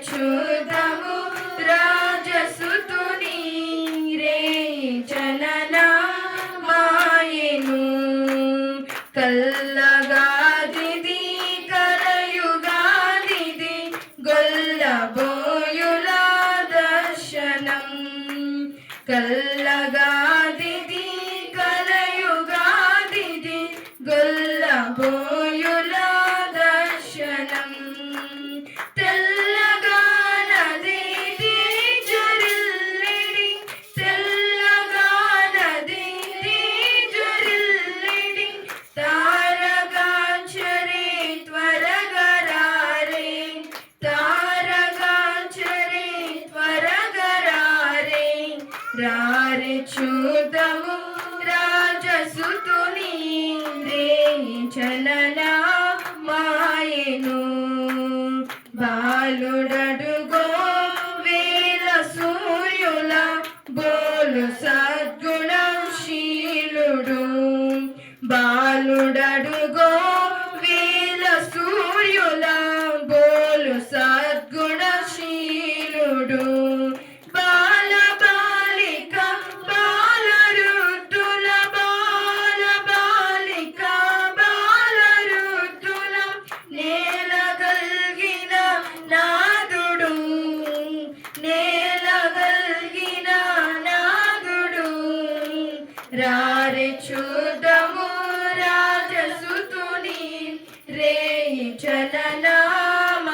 చూదము రాజసుతుని రే చలన మాయను కల్లగాదిది కలయుగాదిది గొల్లబోయుల దర్శనం. కల్లగాదిది కలయుగాదిది గొల్లబోయుల రారే చూదము రాజసుతుని చలన మాయను. బాలుడడుగో వీర సూర్యుల బోలు సద్గుణశీలుడు బాలుడడు రారే చూదము రాజసుతుని రే చలనామాయను.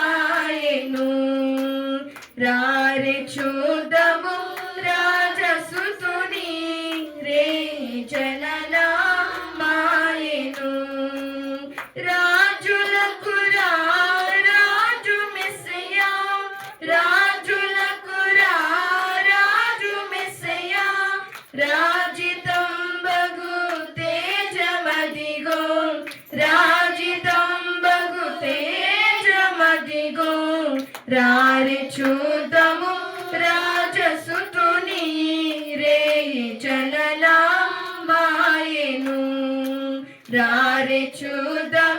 రారే రారె చూదము రాజసుతుని రే చలనా రాజితం బగు తేజమదిగో రారి చూదము రాజసుతుని రే చలన మాయను రారి చూదము